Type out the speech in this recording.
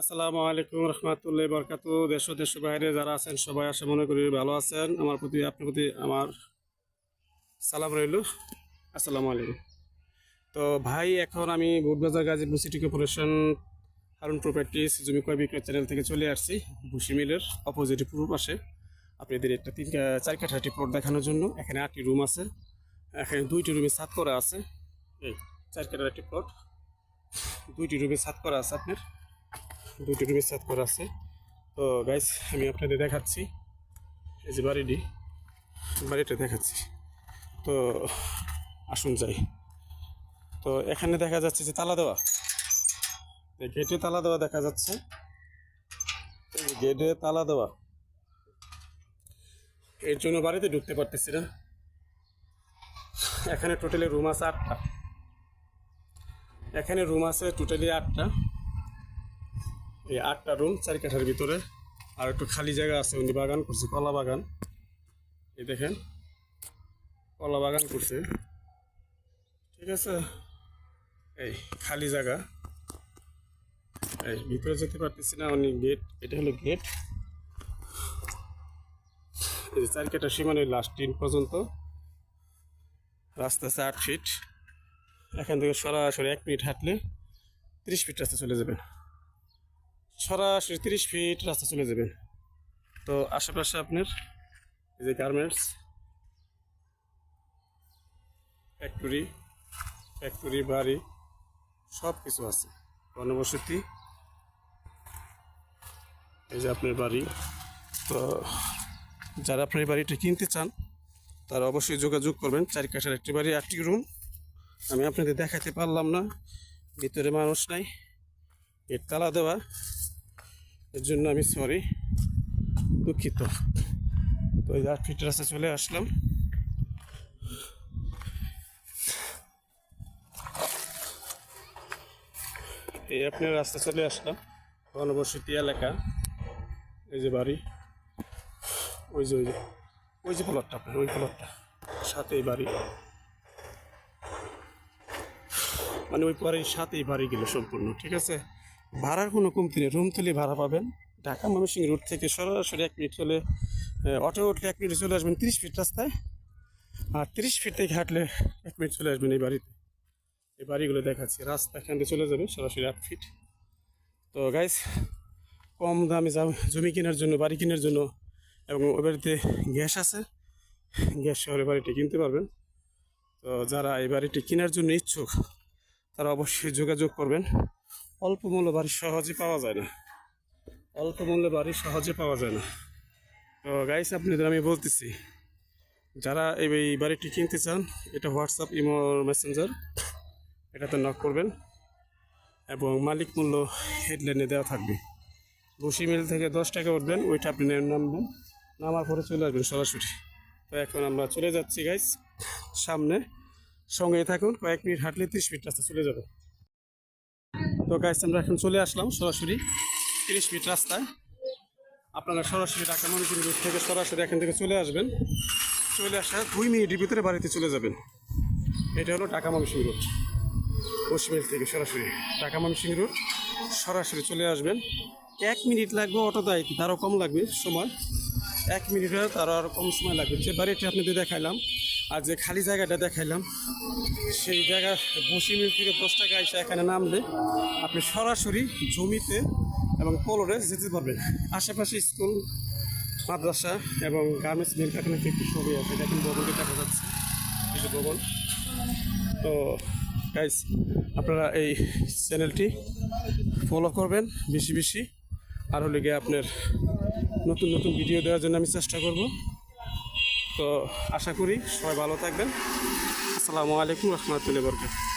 আসসালামু আলাইকুম রহমতুল্লাহ বরকাত দেশ ও দেশের বাইরে যারা আছেন, সবাই আসে মনে করি ভালো আছেন। আমার প্রতি, আপনার প্রতি আমার সালাম রইল। আসসালামু আলাইকুম। তো ভাই, এখন আমি Bootbazar Gazipur city corporation Harun properties জমি ক্রয় বিক্রয় চ্যানেল থেকে চলে আসছি, ভুসি মিলের অপোজিটে পূর্ব পাশে। আপনাদের একটা তিন চার কাঠাটি প্লট দেখানোর জন্য এখানে আটটি রুম আছে। এখানে দুইটি রুমে ছাদ করা আছে। এই, চার কাঠার একটি প্লট দুইটি রুমে ছাদ করা আছে আপনার। দুটি রুমের সাথ করা আছে। তো গাইস আমি আপনাদের দেখাচ্ছি। এই যে বাড়িটি, বাড়িটা দেখাচ্ছি। তো আসুন যাই। তো এখানে দেখা যাচ্ছে যে তালা দেওয়া। গেটে তালা দেওয়া দেখা যাচ্ছে। গেটে তালা দেওয়া। এর জন্য বাড়িতে ঢুকতে পারতেছি না। এখানে টোটালি রুম আছে আটটা। এখানে রুম আছে টোটালি আটটা। এই আটটা রুম, চারি কাঠার ভিতরে। আর একটু খালি জায়গা আছে, উনি বাগান করছে, কলা বাগান। এই দেখেন, কলা বাগান করছে। ঠিক আছে? এই খালি জায়গা। এই ভিতরে যেতে পারতেছি না, উনি গেট, এটা হলো গেট। এই চারি কাঠার সীমানের লাস্ট টিন পর্যন্ত। রাস্তা আছে আট ফিট এখান থেকে সরাসরি এক মিনিট হাঁটলে ত্রিশ ফিট রাস্তা চলে যাবেন সরাসরি তিরিশ ফিট রাস্তা চলে যাবেন তো আশেপাশে আপনার এই যে গার্মেন্টস ফ্যাক্টরি ফ্যাক্টরি বাড়ি সব কিছু আছে। গণবসতি এই যে আপনার বাড়ি। তো যারা আপনার বাড়িটা কিনতে চান, তারা অবশ্যই যোগাযোগ করবেন। চারি কাঠার একটি বাড়ি আটটি রুম আমি আপনাদের দেখাতে পারলাম না, ভিতরে মানুষ নাই, এর তালা দেওয়া। এর জন্য আমি সরি দুঃখিত। তো এই ফিট রাস্তা চলে আসলাম। এই আপনার রাস্তা চলে আসলাম। ঘনবসতি এলাকা। এই যে বাড়ি। ওই যে ওই যে ওই যে প্লটটা আপনার, ওই প্লটটা সাথে এই বাড়ি। মানে ওই পরেই সাথেই বাড়িগুলো সম্পূর্ণ, ঠিক আছে? ভাড়ার কোনো কমতি নেই। রুম তুলে ভাড়া পাবেন। ঢাকা ময়মনসিংহ রোড থেকে সরাসরি এক মিনিট চলে অটো উঠলে এক মিনিট চলে আসবেন তিরিশ ফিট রাস্তায়। আর তিরিশ ফিট থেকে হাঁটলে এক মিনিট চলে আসবেন এই বাড়িতে। এই বাড়িগুলো দেখাচ্ছি। রাস্তা এখান থেকে চলে যাবে সরাসরি আট ফিট তো গাইস কম দামে জমি কেনার জন্য, বাড়ি কেনার জন্য এবং ওই বাড়িতে গ্যাস আছে, গ্যাস শহরে বাড়িটি কিনতে পারবেন। তো যারা এই বাড়িটি কেনার জন্য ইচ্ছুক, তারা অবশ্যই যোগাযোগ করবেন। অল্প মূল্য বাড়ি সহজে পাওয়া যায় না। অল্প মূল্যে বাড়ি সহজে পাওয়া যায় না। তো গাইস আপনাদের আমি বলতেছি, যারা এই বাড়িটি কিনতে চান, এটা হোয়াটসঅ্যাপ ইমো মেসেঞ্জার এটাতে নক করবেন এবং মালিক মূল্য হেডলাইনে দেওয়া থাকবে। বসি মিল থেকে দশ টাকা উঠবেন, ওইটা আপনি নামবেন, নামার পরে চলে আসবেন সরাসরি। তো এখন আমরা চলে যাচ্ছি গাইস সামনে। সঙ্গেই থাকুন, কয়েক মিনিট হাঁটলে ত্রিশ মিনিট রাস্তা চলে যাবে। তো গাইস আমরা এখন চলে আসলাম সরাসরি তিরিশ মিনিট রাস্তায়। আপনারা সরাসরি ঢাকা মনিপুর রোড থেকে সরাসরি এখান থেকে চলে আসবেন। চলে আসা দুই মিনিটের ভিতরে বাড়িতে চলে যাবেন। এটা হলো ঢাকা ময়মনসিংহ রোড। পশ্চিমের থেকে সরাসরি ঢাকা ময়মনসিংহ রোড। সরাসরি চলে আসবেন। এক মিনিট লাগবে অটো আইতে তারও কম লাগবে সময়। এক মিনিটে তারও আরও কম সময় লাগবে। যে বাড়িটি আপনাদের দেখাইলাম আর যে খালি জায়গাটা দেখাইলাম, সেই জায়গা বসি মিল থেকে দশ টাকা এসে এখানে নামলে আপনি সরাসরি জমিতে এবং পলরে যেতে পারবেন। আশেপাশে স্কুল, মাদ্রাসা এবং গার্মেন্টস মিল এখানে একটু ছবি আছে দেখেন ভবনটি দেখা যাচ্ছে। কিছু ভবন। তো গাইস আপনারা এই চ্যানেলটি ফলো করবেন বেশি বেশি। আর হলে গিয়ে আপনার নতুন নতুন ভিডিও দেওয়ার জন্য আমি চেষ্টা করব। তো আশা করি সবাই ভালো থাকবেন। আসসালামু আলাইকুম রহমতুল্লাহ বরকাত